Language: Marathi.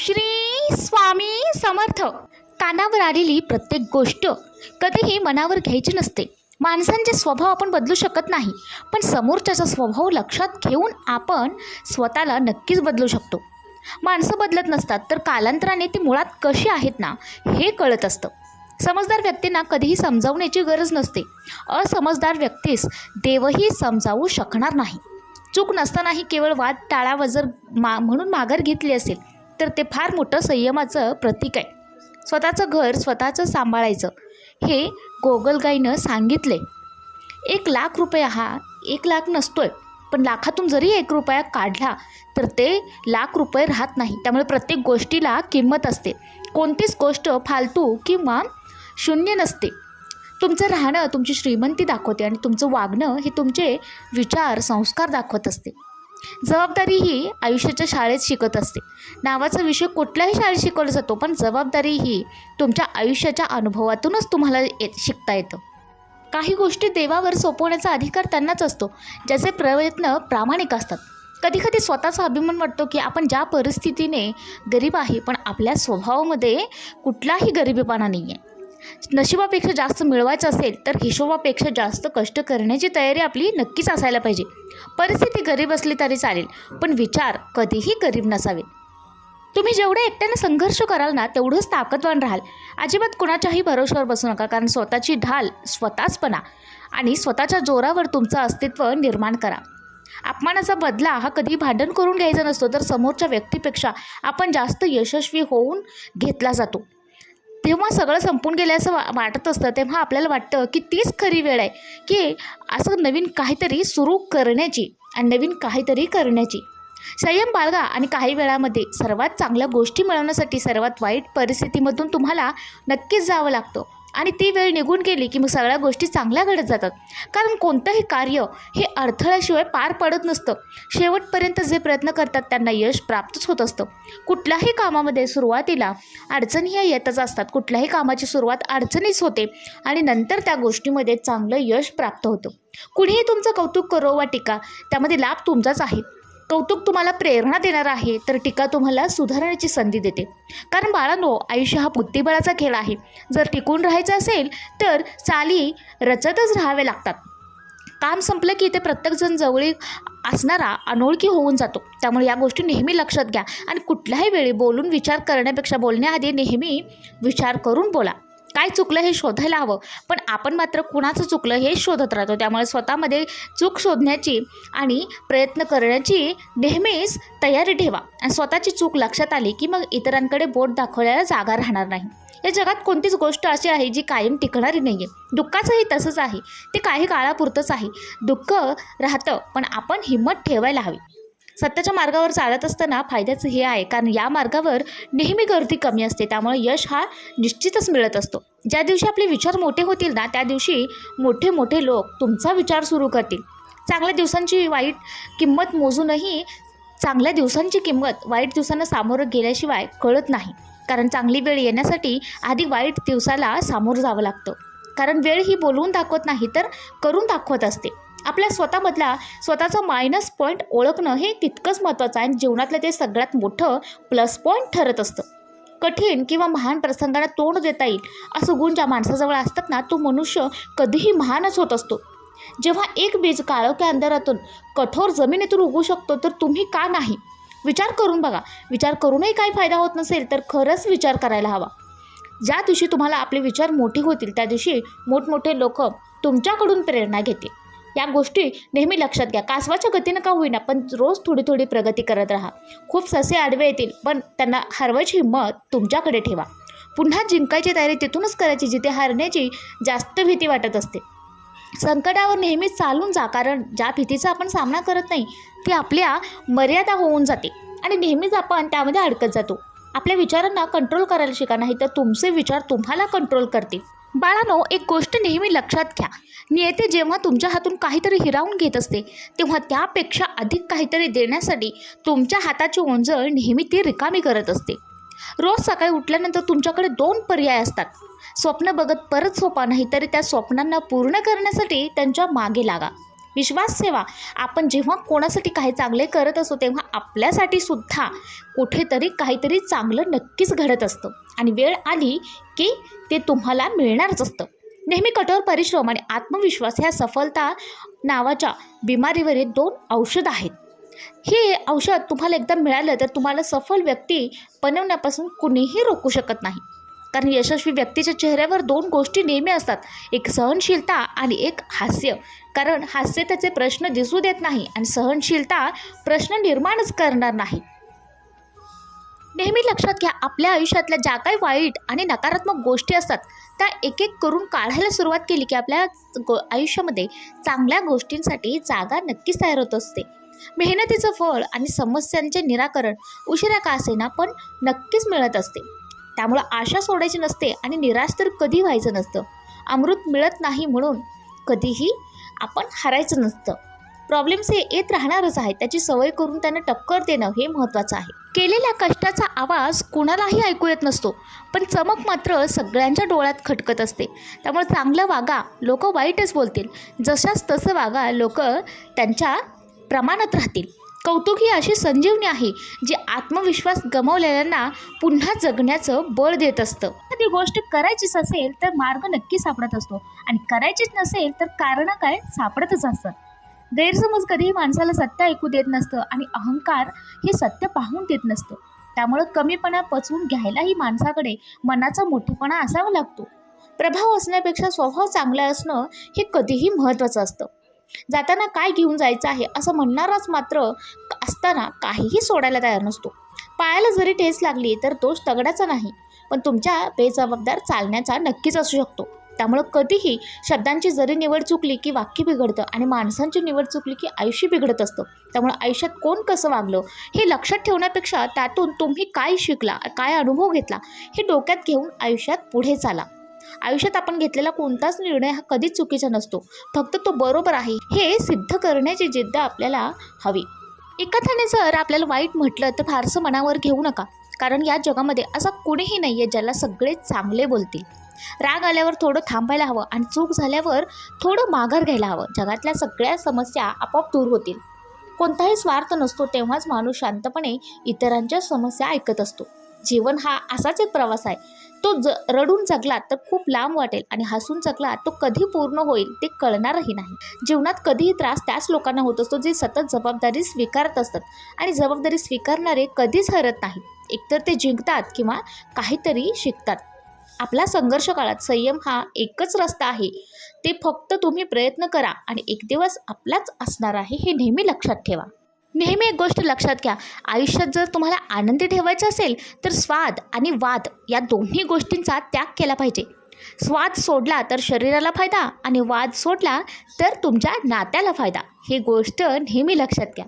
श्री स्वामी समर्थ. कानावर आलेली प्रत्येक गोष्ट कधीही मनावर घ्यायची नसते. माणसांचे स्वभाव आपण बदलू शकत नाही पण समोरच्याचा स्वभाव लक्षात घेऊन आपण स्वतःला नक्कीच बदलू शकतो. माणसं बदलत नसतात तर कालांतराने ती मुळात कशी आहेत ना हे कळत असतं. समजदार व्यक्तींना कधीही समजावण्याची गरज नसते. असमजदार व्यक्तीस देवही समजावू शकणार नाही. चूक नसतानाही केवळ वाद टाळावं जर मा म्हणून माघार घेतली असेल तर ते फार मोठं संयमाचं प्रतीक आहे. स्वतःचं घर स्वतःचं सांभाळायचं हे गोगलगाईनं सांगितले. एक लाख रुपये हा एक लाख नसतोय पण लाखातून जरी एक रुपया काढला तर ते लाख रुपये राहत नाही. त्यामुळे प्रत्येक गोष्टीला किंमत असते. कोणतीच गोष्ट फालतू किंवा शून्य नसते. तुमचं राहणं तुमची श्रीमंती दाखवते आणि तुमचं वागणं हे तुमचे विचार संस्कार दाखवत असते. जबाबदारी ही आयुष्याच्या शाळेत शिकत असते. नावाचा विषय कुठल्याही शाळेत शिकवला जातो पण जबाबदारी ही तुमच्या आयुष्याच्या अनुभवातूनच तुम्हाला येत शिकता येतं. काही गोष्टी देवावर सोपवण्याचा अधिकार त्यांनाच असतो ज्याचे प्रयत्न प्रामाणिक असतात. कधी कधी स्वतःचा अभिमान वाटतो की आपण ज्या परिस्थितीने गरीब आहे पण आपल्या स्वभावामध्ये कुठलाही गरिबीपणा नाही आहे नशिबापेक्षा जास्त मिळवायचं असेल तर हिशोबापेक्षा जास्त कष्ट करण्याची तयारी आपली नक्कीच असायला पाहिजे. परिस्थिती गरीब असली तरी चालेल पण विचार कधीही गरीब नसावे. तुम्ही जेवढे एकट्याने संघर्ष कराल ना तेवढंच ताकदवान राहाल. अजिबात कुणाच्याही भरोश्यावर बसू नका कारण स्वतःची ढाल स्वतःचपणा आणि स्वतःच्या जोरावर तुमचं अस्तित्व निर्माण करा. अपमानाचा बदला हा कधी भांडण करून घ्यायचा नसतो तर समोरच्या व्यक्तीपेक्षा आपण जास्त यशस्वी होऊन घेतला जातो. तेव्हा सगळं संपून गेलं असं वा वाटत असतं. तेव्हा आपल्याला वाटतं की तीच खरी वेळ आहे की असं नवीन काहीतरी सुरू करण्याची आणि नवीन काहीतरी करण्याची. संयम बाळगा आणि काही वेळामध्ये सर्वात चांगल्या गोष्टी मिळवण्यासाठी सर्वात वाईट परिस्थितीमधून तुम्हाला नक्कीच जावं लागतं. आणि ती वेळ निघून गेली की मग सगळ्या गोष्टी चांगल्या घडत जातात. कारण कोणतंही कार्य हे अडथळ्याशिवाय पार पडत नसतं. शेवटपर्यंत जे प्रयत्न करतात त्यांना यश प्राप्तच होत असतं. कुठल्याही कामामध्ये सुरुवातीला अडचणी ह्या येतच असतात. कुठल्याही कामाची सुरुवात अडचणीच होते आणि नंतर त्या गोष्टीमध्ये चांगलं यश प्राप्त होतं. कुणीही तुमचं कौतुक करो वा टीका त्यामध्ये लाभ तुमचाच आहे. कौतुक तुम्हाला प्रेरणा देणार आहे तर टीका तुम्हाला सुधारण्याची संधी देते. कारण बाळांनो आयुष्य हा बुद्धिबळाचा खेळ आहे. जर टिकून राहायचं असेल तर चाली रचतच राहावे लागतात. काम संपलं की ते प्रत्येकजण जवळी असणारा अनोळखी होऊन जातो. त्यामुळे या गोष्टी नेहमी लक्षात घ्या आणि कुठल्याही वेळी बोलून विचार करण्यापेक्षा बोलण्याआधी नेहमी विचार करून बोला. काय चुकलं हे शोधायला हवं. पण आपण मात्र कुणाचं चुकलं हे शोधत राहतो. त्यामुळे स्वतःमध्ये चूक शोधण्याची आणि प्रयत्न करण्याची नेहमीच तयारी ठेवा. आणि स्वतःची चूक लक्षात आली की मग इतरांकडे बोट दाखवल्याला जागा राहणार नाही. या जगात कोणतीच गोष्ट अशी आहे जी कायम टिकणारी नाही आहे दुःखाचंही तसंच आहे. ते काही काळापुरतंच आहे. दुःख राहतं पण आपण हिंमत ठेवायला हवी. सत्याच्या मार्गावर चालत असताना फायद्याचं हे आहे. कारण या मार्गावर नेहमी गर्दी कमी असते. त्यामुळे यश हा निश्चितच मिळत असतो. ज्या दिवशी आपले विचार मोठे होतील ना त्या दिवशी मोठे मोठे लोक तुमचा विचार सुरू करतील. चांगल्या दिवसांची वाईट किंमत मोजूनही चांगल्या दिवसांची किंमत वाईट दिवसांना सामोरं गेल्याशिवाय कळत नाही. कारण चांगली वेळ येण्यासाठी आधी वाईट दिवसाला सामोरं जावं लागतं. कारण वेळ ही बोलवून दाखवत नाही तर करून दाखवत असते. आपल्या स्वतःमधला स्वतःचा मायनस पॉईंट ओळखणं हे तितकंच महत्त्वाचं आहे आणि जीवनातलं ते सगळ्यात मोठं प्लस पॉईंट ठरत असतं. कठीण किंवा महान प्रसंगाला तोंड देता येईल असं गुण ज्या माणसाजवळ असतात ना तो मनुष्य कधीही महानच होत असतो. जेव्हा एक बीज काळोख्या अंधारातून कठोर जमिनीतून उगू शकतो तर तुम्ही का नाही? विचार करून बघा. विचार करूनही काही फायदा होत नसेल तर खरंच विचार करायला हवा. ज्या दिवशी तुम्हाला आपले विचार मोठे होतील त्या दिवशी मोठमोठे लोक तुमच्याकडून प्रेरणा घेतील. या गोष्टी नेहमी लक्षात घ्या. कासवाच्या गतीनं का होईना पण रोज थोडी थोडी प्रगती करत राहा. खूप ससे आडवे येतील पण त्यांना हरवायची हिंमत तुमच्याकडे ठेवा. पुन्हा जिंकायची तयारी तिथूनच करायची जिथे हारण्याची जास्त भीती वाटत असते. संकटावर नेहमीच चालून जा कारण ज्या भीतीचा आपण सामना करत नाही ती आपल्या मर्यादा होऊन जाते. आणि नेहमीच आपण त्यामध्ये अडकत जातो. आपल्या विचारांना कंट्रोल करायला शिका नाही तर तुमचे विचार तुम्हाला कंट्रोल करतील. बाळानो एक गोष्ट नेहमी लक्षात घ्या. नियते जेव्हा तुमच्या हातून काहीतरी हिरावून घेत असते तेव्हा त्यापेक्षा अधिक काहीतरी देण्यासाठी तुमच्या हाताची ओंजळ नेहमी ती रिकामी करत असते. रोज सकाळी उठल्यानंतर तुमच्याकडे दोन पर्याय असतात. स्वप्न बघत परत झोपा नाही तरी त्या स्वप्नांना पूर्ण करण्यासाठी त्यांच्या मागे लागा. विश्वास ठेवा. आपण जेव्हा कोणासाठी काही चांगले करत असतो तेव्हा आपल्यासाठी सुद्धा कुठेतरी काहीतरी चांगलं नक्कीच घडत असतं. आणि वेळ आली की ते तुम्हाला मिळणारच असतं. नेहमी कठोर परिश्रम आणि आत्मविश्वास ह्या सफलता नावाच्या बिमारीवरील दोन औषध आहेत. हे औषध तुम्हाला एकदा मिळालं तर तुम्हाला सफल व्यक्ती बनवण्यापासून कुणीही रोखू शकत नाही. कारण यशस्वी व्यक्तीच्या चेहऱ्यावर दोन गोष्टी नेहमी असतात एक सहनशीलता आणि एक हास्य. कारण हास्य त्याचे प्रश्न दिसू देत नाही आणि सहनशीलता प्रश्न निर्माणच करणार नाही. नेहमी लक्षात घ्या आपल्या आयुष्यातल्या ज्या काही वाईट आणि नकारात्मक गोष्टी असतात त्या एक एक करून काढायला सुरुवात केली की आपल्या गो आयुष्यामध्ये चांगल्या गोष्टींसाठी जागा नक्कीच तयार होत असते. मेहनतीचं फळ आणि समस्यांचे निराकरण उशिरा का असेना पण नक्कीच मिळत असते. त्यामुळं आशा सोडायची नसते आणि निराश तर कधी व्हायचं नसतं. अमृत मिळत नाही म्हणून कधीही आपण हारायचं नसतं. प्रॉब्लेम्स हे येत राहणारच आहे त्याची सवय करून त्यांना टक्कर देणं हे महत्त्वाचं आहे. केलेल्या कष्टाचा आवाज कुणालाही ऐकू येत नसतो पण चमक मात्र सगळ्यांच्या डोळ्यात खटकत असते. त्यामुळे चांगलं वागा लोक वाईटच बोलतील. जशाच तसं वागा लोक त्यांच्या प्रमाणात राहतील. कौतुक ही अशी संजीवनी आहे जी आत्मविश्वास गमावलेल्यांना पुन्हा जगण्याचं बळ देत असतं. एखादी गोष्ट करायचीच असेल तर मार्ग नक्की सापडत असतो आणि करायचीच नसेल तर कारणं काय? सापडतच असतात. गैरसमज कधीही माणसाला सत्य ऐकू देत नसतं आणि अहंकार हे सत्य पाहून देत नसतं. त्यामुळं कमीपणा पचवून घ्यायलाही माणसाकडे मनाचा मोठेपणा असावा लागतो. प्रभाव असण्यापेक्षा स्वभाव चांगला असणं हे कधीही महत्त्वाचं असतं. जाताना काय घेऊन जायचं आहे असं म्हणणाराच मात्र असताना काहीही सोडायला तयार नसतो. पायाला जरी ठेस लागली तर दोष तगडाचा नाही पण तुमच्या बेजबाबदार चालण्याचा नक्कीच असू शकतो. त्यामुळं कधीही शब्दांची जरी निवड चुकली की वाक्य बिघडतं आणि माणसांची निवड चुकली की आयुष्य बिघडत असतं त्यामुळं आयुष्यात कोण कसं वागलं हे लक्षात ठेवण्यापेक्षा त्यातून तुम्ही काय शिकला काय अनुभव घेतला हे डोक्यात घेऊन आयुष्यात पुढे चाला. आयुष्यात आपण घेतलेला कोणताच निर्णय हा कधीच चुकीचा नसतो. फक्त तो बरोबर आहे हे सिद्ध करण्याची जिद्द आपल्याला हवी. एखाद्याने जर आपल्याला वाईट म्हटलं तर फारसं मनावर घेऊ नका कारण या जगामध्ये असा कुणीही नाही आहे ज्याला सगळे चांगले बोलतील. राग आल्यावर थोडं थांबायला हवं आणि चूक झाल्यावर थोडं माघार घ्यायला हवं. जगातल्या सगळ्या समस्या आपोआप दूर होतील. कोणताही स्वार्थ नसतो तेव्हाच माणूस शांतपणे इतरांच्या समस्या ऐकत असतो. जीवन हा असाच एक प्रवास आहे. तो ज रडून जगला तर खूप लांब वाटेल आणि हसून जगला तो कधी पूर्ण होईल ते कळणारही नाही. जीवनात कधीही त्रास त्याच लोकांना होत असतो जे सतत जबाबदारी स्वीकारत असतात आणि जबाबदारी स्वीकारणारे कधीच हरत नाहीत. एकतर ते जिंकतात किंवा काहीतरी शिकतात. आपला संघर्ष काळात संयम हा एकच रस्ता आहे. ते फक्त तुम्ही प्रयत्न करा आणि एक दिवस आपलाच असणार आहे हे नेहमी लक्षात ठेवा. नेहमी एक गोष्ट लक्षात घ्या. आयुष्यात जर तुम्हाला आनंदी ठेवायचं असेल तर स्वाद आणि वाद या दोन्ही गोष्टींचा त्याग केला पाहिजे. स्वाद सोडला तर शरीराला फायदा आणि वाद सोडला तर तुमच्या नात्याला फायदा. ही गोष्ट नेहमी लक्षात घ्या.